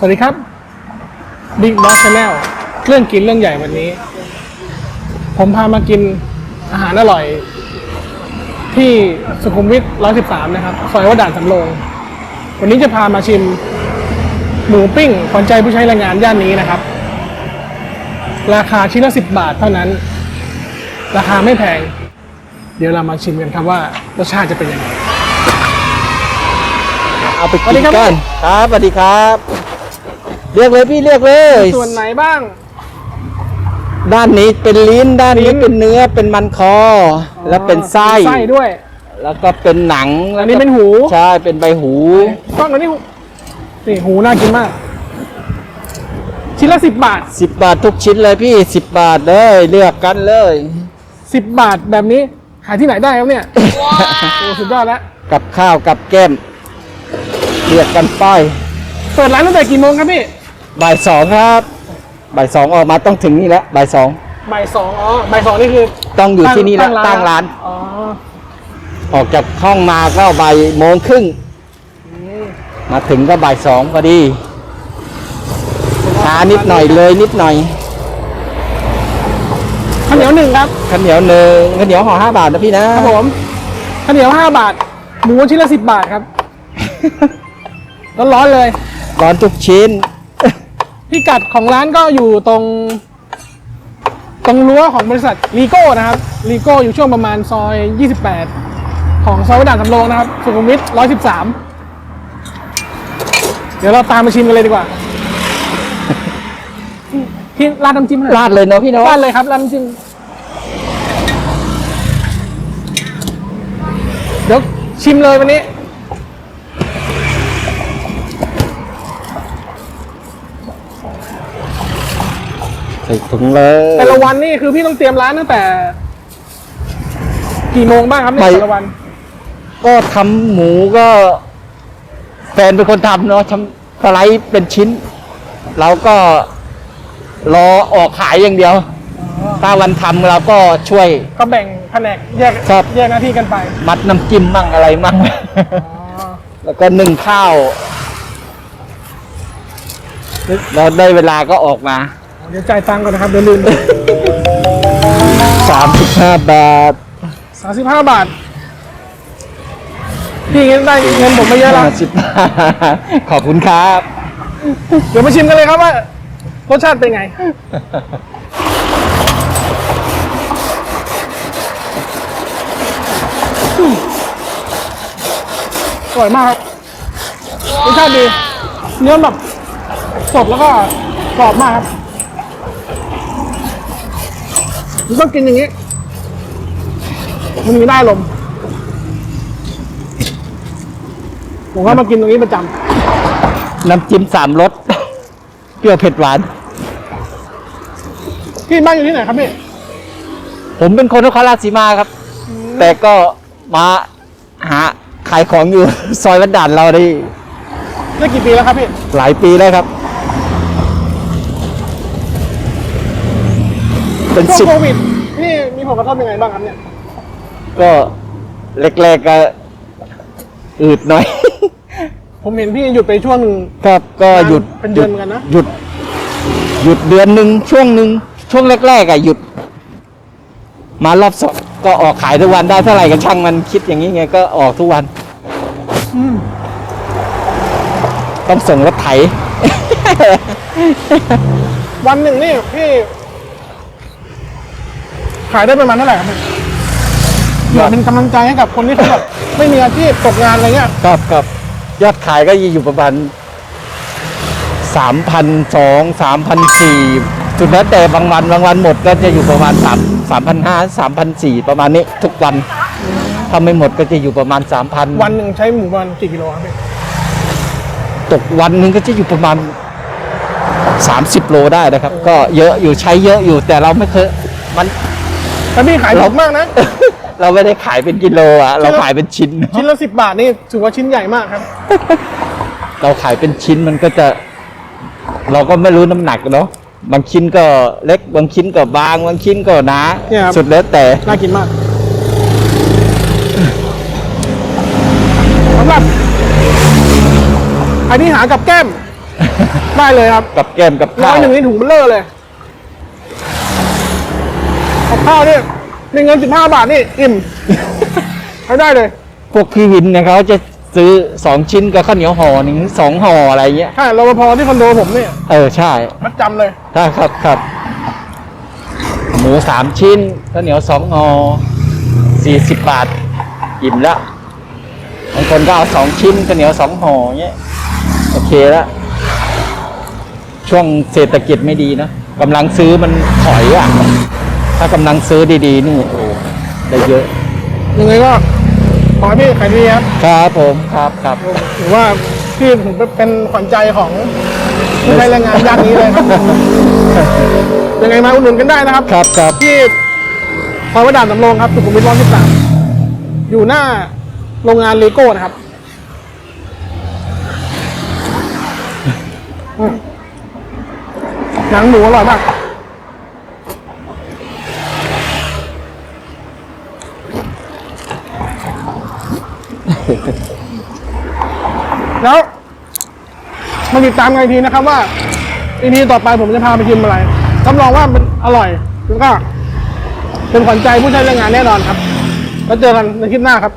สวัสดีครับ Big Boss Channel เรื่องกินเรื่องใหญ่วันนี้ ผมพามากินอาหารอร่อย ที่สุขุมวิท 113 นะครับซอยวัดด่านสำโรงวันนี้จะพามาชิม หมูปิ้งขวัญใจผู้ใช้แรงงานย่านนี้นะครับ ราคาชิ้นละ 10 บาทเท่านั้น ราคาไม่แพง เดี๋ยวเรามาชิมกันครับว่ารสชาติจะเป็นยังไงเอาไปสวัสกิดีนครับกันครับสวัสดีครับ เรียกเลยพี่เรียกเลย ส่วนไหนบ้าง ด้านนี้เป็นลิ้นด้านลิ้นี้น เป็นเนื้อเป็นมันคอแล้วเป็นไส้ไส้ด้วย แล้วก็เป็นหนังอันนี้เป็นหู ใช่เป็นใบหู กล้องอันนี้หูนี่หูน่ากินมาก ชิ้นละสิบบาท10 บาททุกชิ้นเลยพี่ 10 บาทเลยเลือกกันเลย สิบบาทแบบนี้ขายที่ไหนได้ครับเนี่ยโอ้สุดยอดแล้วกับข้าวกับแก้มเลือกกันไป เปิดร้านตั้งแต่กี่โมงครับพี่ บ่ายสองครับบ่ายสองออกมาต้องถึงนี่แล้วบ่ายสองบ่ายสองอ๋อบ่ายสองนี่คือต้องอยู่ที่นี่แล้วตั้งร้าน อ๋อออกจากห้องมาก็บ่ายโมงครึ่งมาถึงก็บ่ายสองพอดีช้านิดหน่อยเลยนิดหน่อยข้าวเหนียวหนึ่งครับข้าวเหนียวหนึ่งข้าวเหนียวห่อห้าบาทนะพี่นะครับผมข้าวเหนียวห้าบาท หมูชิ้นละสิบบาทครับร้อนๆเลย ร้อนทุกชิ้น พิกัดของร้านก็อยู่ตรง ตรงรั้วของบริษัทลีโก้นะครับลีโก้อยู่ช่วงประมาณซอย 28 ของซอยวัดด่านสำโรงนะครับสุขุมวิท113 เดี๋ยวเราตามมาชิมกันเลยดีกว่าพี่ราดน้ำจิ้มหน่อยราดเลยเนาะพี่เนาะราดเลยครับราดน้ำจิ้มเดี๋ยวชิมเลยวันนี้ ใส่ถุงเลยแต่ละวันนี่คือพี่ต้องเตรียมร้านตั้งแต่ กี่โมงบ้างครับในแต่ละวัน ก็ทำหมูก็ แฟนเป็นคนทำเนาะทำสไลด์เป็นชิ้น เราก็รอออกขายอย่างเดียว ถ้าวันทำเราก็ช่วย ก็แบ่งแผนกแยกครับแยกหน้าที่กันไป มัดน้ำจิ้มมั่งอะไรมั่งแล้วก็นึ่งข้าวเราได้เวลาก็ออกมา เดี๋ยวจ่ายตังค์ก่อนนะครับเดี๋ยวลืม35บาทสามสิบห้าบาท พี่เงินได้เงินผมไม่เยอะละ50บาทขอบคุณครับ เดี๋ยวมาชิมกันเลยครับว่ารสชาติเป็นไง อร่อยมากครับรสชาติดี เนื้อแบบสดแล้วก็กรอบมากครับมัน ต้องกินอย่างนี้ มันมีได้ลมณ์ผมก็มากินตรงนี้ประจำน้ำจิ้มสามรส เปรี้ยวเผ็ดหวานพี่บ้านอยู่ที่ไหนครับพี่ผมเป็นคนนครราชสีมาครับ แต่ก็มาหาขายของอยู่ ซอยวัดด่านเราได้ได้กี่ปีแล้วครับพี่ หลายปีแล้วครับ เป็นช่วงสิบโควิดนี่มีผลกระทบยังไงบ้างครับเนี่ยก็แรกๆก็อืดหน่อย ผมเห็นพี่หยุดไปช่วงหนึ่ง ครับก็หยุดเป็นเดือนเหมือนกันนะ หยุด หยุดเดือนหนึ่งช่วงหนึ่งช่วงแรกๆอะหยุด มารอบสองก็ออกขายทุกวันได้เท่าไหร่ก็ช่างมันคิดอย่างนี้ไงก็ออกทุกวัน อืมต้องส่งรถไถ วันหนึ่งนี่พี่ ขายได้ประมาณเท่าไหร่ครับพี่เผื่อเป็นกำลังใจให้กับคนที่เขาแบบไม่มีอาชีพตกงานอะไรเงี้ยครับครับยอดขายก็อยู่ประมาณสามพันสองสามพันสี่สุดแล้วแต่บางวันบางวันหมดก็จะอยู่ประมาณสามสามพันห้าสามพันสี่ประมาณนี้ทุกวันถ้าไม่หมดก็จะอยู่ประมาณสามพันวันหนึ่งใช้หมูประมาณกี่กิโลครับพี่ตกวันหนึงก็จะอยู่ประมาณสามสิบโลได้นะครับ ก็เยอะอยู่ใช้เยอะอยู่แต่เราไม่เคยมัน แต่พี่ขายถูกมากนะ เราไม่ได้ขายเป็นกิโลอะ เราขายเป็นชิ้น ชิ้นละสิบบาทนี่ถือว่าชิ้นใหญ่มากครับ เราขายเป็นชิ้นมันก็จะ เราก็ไม่รู้น้ำหนักเนาะบางชิ้นก็เล็กบางชิ้นก็บางบางชิ้นก็หนาเนี่ยครับสุดแล้วแต่น่ากินมากสำหรับใครที่หากับแก้ม ได้เลยครับ กับแก้มกับร้ข้าอวยหนึ่งนี่ถุงเบลเลอร์เลย กับข้าวนี่มีเงินสิบห้าบาทนี่อิ่ม ใช้ได้เลย พวกพี่วินเนี่ยเขาจะซื้อสองชิ้นกับข้าวเหนียวห่อหนึ่งสองห่ออะไรเงี้ย ใช่รปภที่คอนโดผมเนี่ยเออใช่มัดจำเลยถ้าครับครับหมูสามชิ้นข้าวเหนียวสองห่อสี่สิบบาท อิ่มละบางคนก็เอาสองชิ้นข้าวเหนียวสองห่อเงี้ยโอเคละช่วงเศรษฐกิจไม่ดีนะกำลังซื้อมันถอยอะ ถ้ากำลังซื้อดีๆ นี่โอ้ได้เยอะ ยังไงก็ขอให้พี่ขายดีครับครับผมครับครับถือว่าพี่ผมเป็นขวัญใจของผู้ใช้แรงงานย่านนี้เลยครับยังไงมาอุดหนุนกันได้นะครับ ครับครับที่ซอยวัดด่านสำโรงครับสุขุมวิทร้อยสิบสามอยู่หน้าโรงงานเลโก้นะครับอืมหนังหมูอร่อยมาก แล้วมาติดตามกันอีกทีนะครับว่าอีพีต่อไปผมจะพาไปกินอะไรรับรองว่ามันอร่อย แล้วก็เป็นขวัญใจผู้ใช้แรงงานแน่นอนครับ แล้วเจอกันในคลิปหน้าครับ